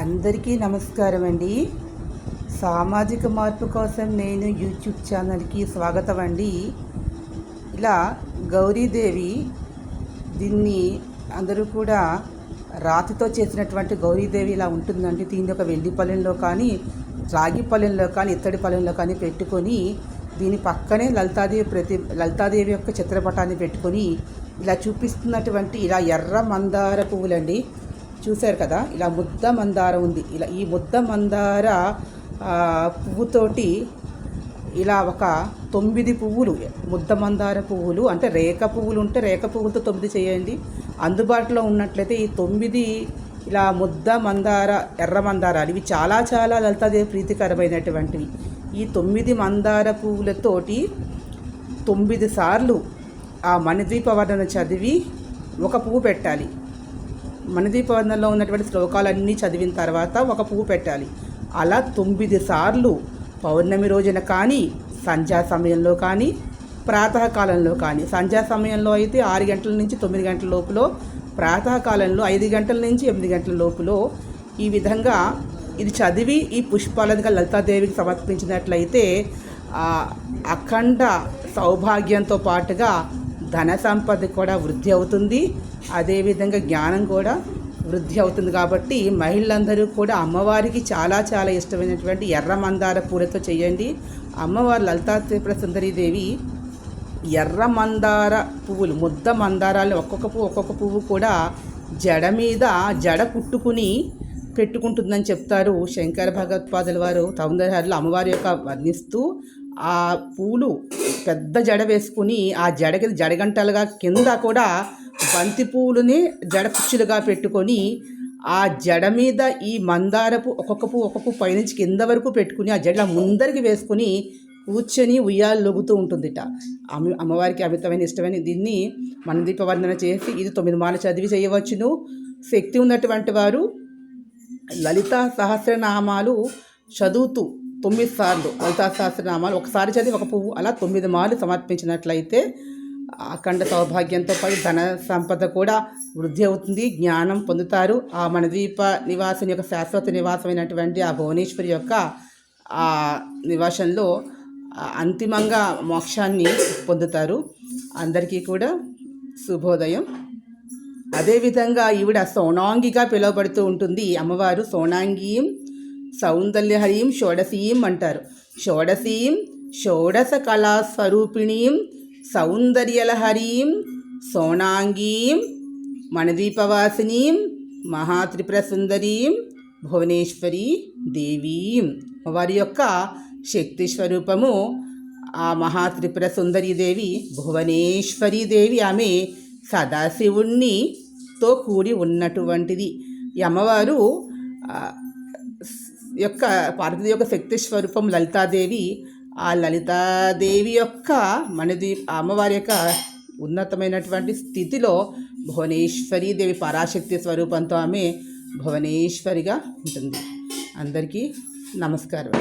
అందరికీ నమస్కారం అండి. సామాజిక మార్పు కోసం నేను యూట్యూబ్ ఛానల్కి స్వాగతం అండి. ఇలా గౌరీదేవి దీన్ని అందరూ కూడా రాతితో చేసినటువంటి గౌరీదేవి ఇలా ఉంటుందండి. దీన్ని ఒక వెండి పల్లెంలో కానీ రాగి పళ్ళెంలో కానీ ఇత్తడి పల్లెంలో కానీ పెట్టుకొని దీని పక్కనే లలితాదేవి ప్రతి లలితాదేవి యొక్క చిత్రపటాన్ని పెట్టుకొని ఇలా చూపిస్తున్నటువంటి ఇలా ఎర్ర మందార పువ్వులండి. చూశారు కదా ఇలా ముద్ద మందార ఉంది. ఇలా ఈ ముద్ద మందార పువ్వుతోటి ఇలా ఒక తొమ్మిది పువ్వులు ముద్ద మందార పువ్వులు అంటే రేఖ పువ్వులు ఉంటే రేఖ పువ్వులతో తొమ్మిది చేయండి. అందుబాటులో ఉన్నట్లయితే ఈ తొమ్మిది ఇలా ముద్ద మందార ఎర్ర మందారాలు ఇవి చాలా చాలా లలితాదేవి ప్రీతికరమైనటువంటివి. ఈ తొమ్మిది మందార పువ్వులతోటి తొమ్మిది సార్లు ఆ మణిద్వీప వర్ణన చదివి ఒక పువ్వు పెట్టాలి. మణిదీప ఉన్నటువంటి శ్లోకాలన్నీ చదివిన తర్వాత ఒక పువ్వు పెట్టాలి. అలా తొమ్మిది సార్లు పౌర్ణమి రోజున కానీ సంధ్యా సమయంలో కానీ ప్రాతకాలంలో కానీ సంధ్యా సమయంలో అయితే ఆరు గంటల నుంచి తొమ్మిది గంటల లోపులో ప్రాతకాలంలో ఐదు గంటల నుంచి ఎనిమిది గంటల లోపులో ఈ విధంగా ఇది చదివి ఈ పుష్పాలదిగా లలితాదేవికి సమర్పించినట్లయితే అఖండ సౌభాగ్యంతో పాటుగా ధన సంపద కూడా వృద్ధి అవుతుంది. అదేవిధంగా జ్ఞానం కూడా వృద్ధి అవుతుంది కాబట్టి మహిళలందరూ కూడా అమ్మవారికి చాలా చాలా ఇష్టమైనటువంటి ఎర్ర మందార పూలతో చేయండి. అమ్మవారు లలితా త్రిపుర సుందరీదేవి ఎర్ర మందార పువ్వులు ముద్ద మందారాలు ఒక్కొక్క పువ్వు ఒక్కొక్క పువ్వు కూడా జడ మీద జడ కుట్టుకుని పెట్టుకుంటుందని చెప్తారు శంకర భగవత్పాదుల వారు సౌందర్యాలు అమ్మవారి యొక్క వర్ణిస్తూ ఆ పూలు పెద్ద జడ వేసుకుని ఆ జడకి జడగంటలుగా కింద కూడా బంతి పువ్వులని జడ కుచ్చులుగా పెట్టుకొని ఆ జడ మీద ఈ మందారపు ఒక్కొక్క పువ్వు ఒక్కొక్క పైనుంచి కింద వరకు పెట్టుకుని ఆ జడ ముందరికి వేసుకుని కూర్చొని ఉయ్యాలు లొగుతూ ఉంటుందిట. అమ్మ అమ్మవారికి అమితమైన ఇష్టమైన దీన్ని మన దీపవర్ణన చేసి ఇది తొమ్మిది మాల చదివి చేయవచ్చును. శక్తి ఉన్నటువంటి వారు లలిత సహస్రనామాలు చదువుతూ తొమ్మిది సార్లు లలితా సహస్రనామాలు. ఒకసారి చదివి ఒక పువ్వు అలా తొమ్మిది మార్లు సమర్పించినట్లయితే అఖండ సౌభాగ్యంతో పాటు ధన సంపద కూడా వృద్ధి అవుతుంది జ్ఞానం పొందుతారు. ఆ మనద్వీప నివాసం యొక్క శాశ్వత నివాసమైనటువంటి ఆ భువనేశ్వరి యొక్క ఆ నివాసంలో అంతిమంగా మోక్షాన్ని పొందుతారు. అందరికీ కూడా శుభోదయం. అదేవిధంగా ఈవిడ సోనాంగిగా పిలువబడుతూ ఉంటుంది. అమ్మవారు సోనాంగీం సౌందర్యహరీం షోడశీం అంటారు. షోడశీం షోడస కళా స్వరూపిణీం సౌందర్యలహరీం సోనాంగీం మణదీపవాసినీం మహాత్రిపుర సుందరీం భువనేశ్వరి దేవీం. వారి యొక్క శక్తి స్వరూపము ఆ మహాత్రిపుర సుందరీదేవి భువనేశ్వరి దేవి ఆమె సదాశివుణ్ణితో కూడి ఉన్నటువంటిది. ఈ అమ్మవారు యొక్క పార్వతి యొక్క శక్తి స్వరూపం లలితాదేవి ఆ లలితాదేవి యొక్క మనది అమ్మవారి యొక్క ఉన్నతమైనటువంటి స్థితిలో భువనేశ్వరి దేవి పరాశక్తి స్వరూపంతో ఆమె భువనేశ్వరిగా ఉంటుంది. అందరికీ నమస్కారం